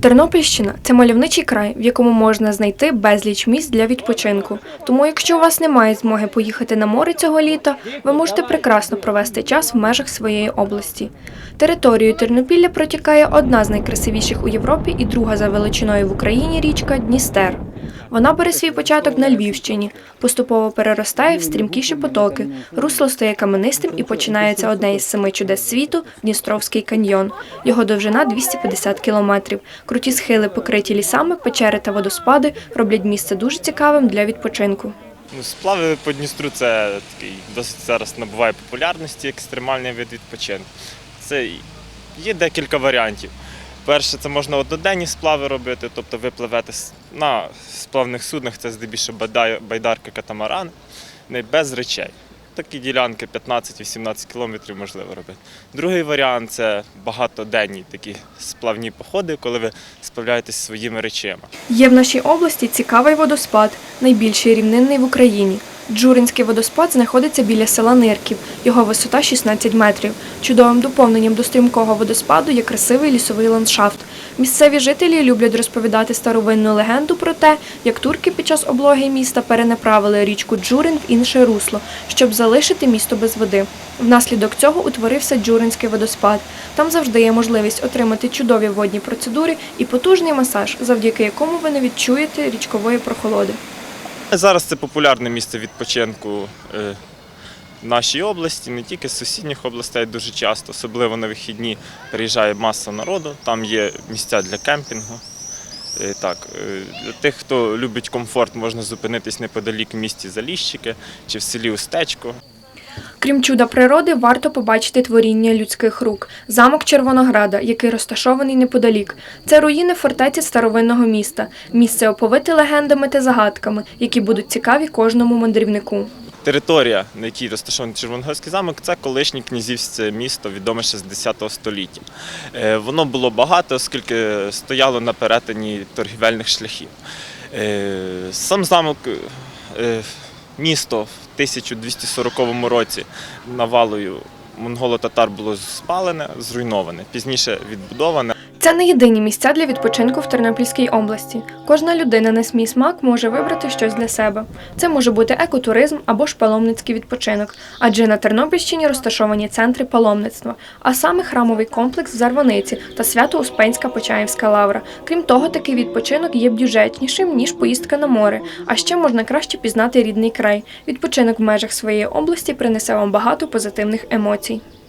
Тернопільщина це мальовничий край, в якому можна знайти безліч місць для відпочинку. Тому, якщо у вас немає змоги поїхати на море цього літа, ви можете прекрасно провести час в межах своєї області. Територією Тернопілля протікає одна з найкрасивіших у Європі і друга за величиною в Україні річка Дністер. Вона бере свій початок на Львівщині, поступово переростає в стрімкіші потоки. Русло стає каменистим і починається одне із семи чудес світу Дністровський каньйон. Його довжина 250 кілометрів. Круті схили, покриті лісами, печери та водоспади роблять місце дуже цікавим для відпочинку. Ну, сплави по Дністру це такий досить зараз набуває популярності екстремальний вид відпочинку. Це є декілька варіантів. Перше, це можна одноденні сплави робити, тобто ви пливете на сплавних суднах, це здебільшого байдарки, катамарани, не без речей. Такі ділянки 15-18 кілометрів можливо робити. Другий варіант це багатоденні такі сплавні походи, коли ви сплавляєтесь своїми речами. Є в нашій області цікавий водоспад, найбільший рівнинний в Україні. Джуринський водоспад знаходиться біля села Нирків. Його висота 16 метрів. Чудовим доповненням до стрімкого водоспаду є красивий лісовий ландшафт. Місцеві жителі люблять розповідати старовинну легенду про те, як турки під час облоги міста перенаправили річку Джурин в інше русло, щоб залишити місто без води. Внаслідок цього утворився Джуринський водоспад. Там завжди є можливість отримати чудові водні процедури і потужний масаж, завдяки якому ви не відчуєте річкової прохолоди. Зараз це популярне місце відпочинку е, в нашій області, не тільки з сусідніх областей дуже часто, особливо на вихідні приїжджає маса народу, там є місця для кемпінгу. Е, Так, е, для тих, хто любить комфорт, можна зупинитись неподалік в місті Заліщики чи в селі Устечко. Крім чуда природи, варто побачити творіння людських рук замок Червонограда, який розташований неподалік. Це руїни фортеці старовинного міста, місце оповите легендами та загадками, які будуть цікаві кожному мандрівнику. Територія, на якій розташований Червоноградський замок, це колишнє князівське місто, відоме ще з 10 століття. Е, Воно було багато, оскільки стояло на перетині торгівельних шляхів. Е, Сам замок, е, місто в 1240 році навалою монголо-татар було спалене, зруйноване, пізніше відбудоване. Це не єдині місця для відпочинку в Тернопільській області. Кожна людина на свій смак може вибрати щось для себе. Це може бути екотуризм або ж паломницький відпочинок, адже на Тернопільщині розташовані центри паломництва, а саме храмовий комплекс в Зарваниці та Свято-Успенська Почаївська лавра. Крім того, такий відпочинок є бюджетнішим ніж поїздка на море. А ще можна краще пізнати рідний край. Відпочинок в межах своєї області принесе вам багато позитивних емоцій.